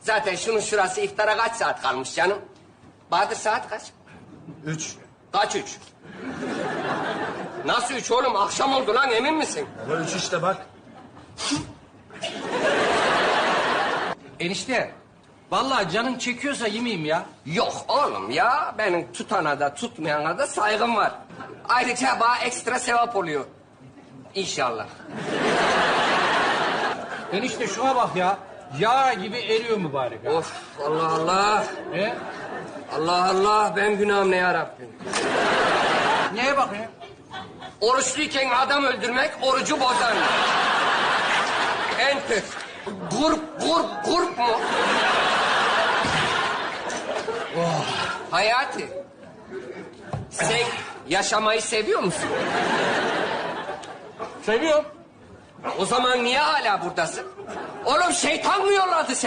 Zaten şunun şurası iftara kaç saat kalmış canım? Bahadır saat kaç? Üç. Kaç üç? Nasıl üç oğlum? Akşam oldu lan emin misin? Baba üç işte bak. Enişte. Vallahi canın çekiyorsa yemeyeyim ya. Yok oğlum ya. Benim tutana da tutmayana da saygım var. Ayrıca bana ekstra sevap oluyor. İnşallah. Enişte şuna bak ya. Yağ gibi eriyor mübarek ha. Of Allah Allah. E? Allah Allah. Ben günahım ne yarabbim. Neye bakıyorsun? Oruçluyken adam öldürmek orucu bozar. Enter. Gurp, gurp, gurp mu? Oh. Hayati. Sen yaşamayı seviyor musun? Seviyorum. O zaman niye hala buradasın? Oğlum şeytan mı yolladı seni?